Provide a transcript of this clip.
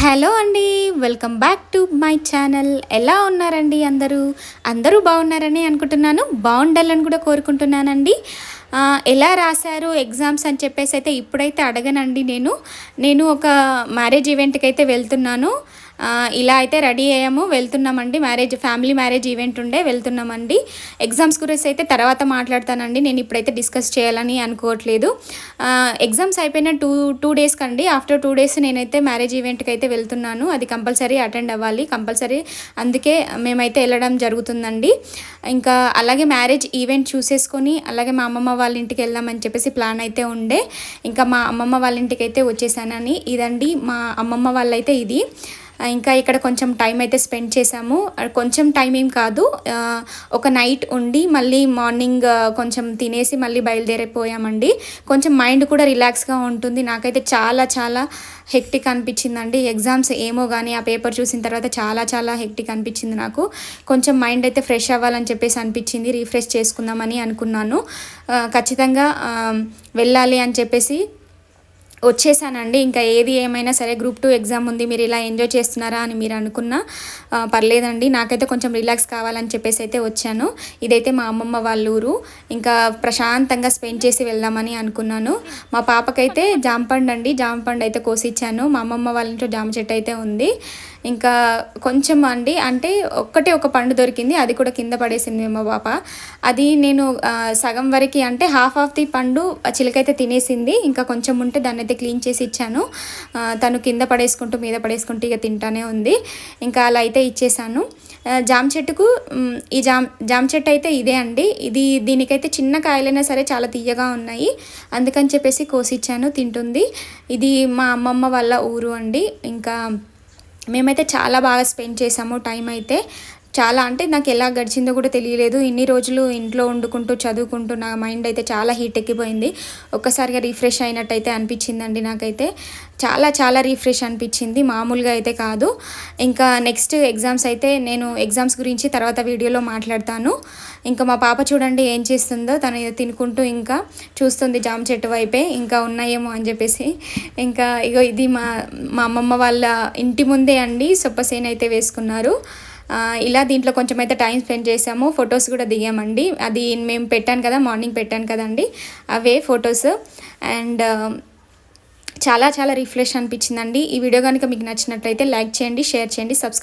Hello అండి welcome back to my channel. ఎలా ఉన్నారండి అందరూ? అందరూ బాగున్నారని అనుకుంటున్నాను. బాగుండాలని కూడా కోరుకుంటున్నానండి. ఎలా రాశారు ఎగ్జామ్స్ అని చెప్పేసి అయితే ఇప్పుడైతే అడగనండి నేను. నేను ఒక మ్యారేజ్ ఈవెంట్కి అయితే వెళ్తున్నాను. ఇలా అయితే రెడీ అయ్యాము. వెళ్తున్నామండి. మ్యారేజ్ ఫ్యామిలీ మ్యారేజ్ ఈవెంట్ ఉండే వెళ్తున్నామండి. ఎగ్జామ్స్ గురించి అయితే తర్వాత మాట్లాడతానండి. నేను ఇప్పుడైతే డిస్కస్ చేయాలని అనుకోవట్లేదు. ఎగ్జామ్స్ అయిపోయిన టూ టూ డేస్కి అండి ఆఫ్టర్ టూ డేస్ నేనైతే మ్యారేజ్ ఈవెంట్కి అయితే వెళ్తున్నాను. అది కంపల్సరీ అటెండ్ అవ్వాలి. కంపల్సరీ అందుకే మేమైతే వెళ్ళడం జరుగుతుందండి. ఇంకా అలాగే మ్యారేజ్ ఈవెంట్ చూసేసుకొని అలాగే మా అమ్మమ్మ వాళ్ళ ఇంటికి వెళ్దామని చెప్పేసి ప్లాన్ అయితే ఉండే. ఇంకా మా అమ్మమ్మ వాళ్ళ ఇంటికి అయితే వచ్చేసానని. ఇదండి మా అమ్మమ్మ వాళ్ళైతే ఇది. ఇంకా ఇక్కడ కొంచెం టైం అయితే స్పెండ్ చేసాము కొంచెం టైం ఏం కాదు. ఒక నైట్ ఉండి మళ్ళీ మార్నింగ్ కొంచెం తినేసి మళ్ళీ బయలుదేరిపోయామండి. కొంచెం మైండ్ కూడా రిలాక్స్గా ఉంటుంది. నాకైతే చాలా చాలా హెక్టిక్ అనిపించిందండి. ఎగ్జామ్స్ ఏమో కానీ ఆ పేపర్ చూసిన తర్వాత చాలా చాలా హెక్టిక్ అనిపించింది నాకు. కొంచెం మైండ్ అయితే ఫ్రెష్ అవ్వాలని చెప్పేసి అనిపించింది. రీఫ్రెష్ చేసుకుందామని అనుకున్నాను. ఖచ్చితంగా వెళ్ళాలి అని చెప్పేసి వచ్చేసానండి. ఇంకా ఏది ఏమైనా సరే గ్రూప్ టూ ఎగ్జామ్ ఉంది మీరు ఇలా ఎంజాయ్ చేస్తున్నారా అని మీరు అనుకున్నా పర్లేదండి. నాకైతే కొంచెం రిలాక్స్ కావాలని చెప్పేసి అయితే వచ్చాను. ఇదైతే మా అమ్మమ్మ వాళ్ళ ఊరు. ఇంకా ప్రశాంతంగా స్పెండ్ చేసి వెళ్దామని అనుకున్నాను. మా పాపకైతే జాంపండు అండి. జాంపండు అయితే కోసిచ్చాను మా అమ్మమ్మ వాళ్ళ ఇంట్లో జామ చెట్టు అయితే ఉంది. ఇంకా కొంచెం అండి అంటే ఒక్కటే ఒక పండు దొరికింది అది కూడా కింద పడేసింది మా పాప. అది నేను సగం వరకు అంటే హాఫ్ ఆఫ్ ది పండు చిలకైతే తినేసింది ఇంకా కొంచెం ఉంటే దాన్ని అయితే క్లీన్ చేసి ఇచ్చాను. తను కింద పడేసుకుంటూ మీద పడేసుకుంటూ ఇక తింటానే ఉంది. ఇంకా అలా అయితే ఇచ్చేసాను. జామ చెట్టుకు ఈ జామ్ జామ చెట్టు అయితే ఇదే అండి. ఇది దీనికైతే చిన్న కాయలైనా సరే చాలా తీయగా ఉన్నాయి. అందుకని చెప్పేసి కోసిచ్చాను తింటుంది. ఇది మా అమ్మమ్మ వాళ్ళ ఊరు అండి. ఇంకా మేమైతే చాలా బాగా స్పెండ్ చేసాము టైం అయితే. చాలా అంటే నాకు ఎలా గడిచిందో కూడా తెలియలేదు. ఇన్ని రోజులు ఇంట్లో వండుకుంటూ చదువుకుంటూ నా మైండ్ అయితే చాలా హీట్ ఎక్కిపోయింది. ఒక్కసారిగా రీఫ్రెష్ అయినట్టయితే అనిపించిందండి నాకైతే. చాలా చాలా రీఫ్రెష్ అనిపించింది. మామూలుగా అయితే కాదు. ఇంకా నెక్స్ట్ ఎగ్జామ్స్ అయితే నేను ఎగ్జామ్స్ గురించి తర్వాత వీడియోలో మాట్లాడతాను. ఇంకా మా పాప చూడండి ఏం చేస్తుందో. తను తినుకుంటూ ఇంకా చూస్తుంది జామ చెట్టు వైపే. ఇంకా ఉన్నాయేమో అని చెప్పేసి. ఇంకా ఇగో ఇది మా మా అమ్మమ్మ వాళ్ళ ఇంటి ముందే అండి. సొప్పసేన అయితే వేసుకున్నారు. ఇలా దీంట్లో కొంచెం అయితే టైం స్పెండ్ చేసాము ఫొటోస్ కూడా దిగామండి. అది మేము పెట్టాను కదా మార్నింగ్ పెట్టాను కదండి. అవే ఫొటోస్. అండ్ చాలా చాలా రిఫ్రెష్ అనిపించిందండి. ఈ వీడియో కనుక మీకు నచ్చినట్లయితే లైక్ చేయండి షేర్ చేయండి సబ్స్క్రైబ్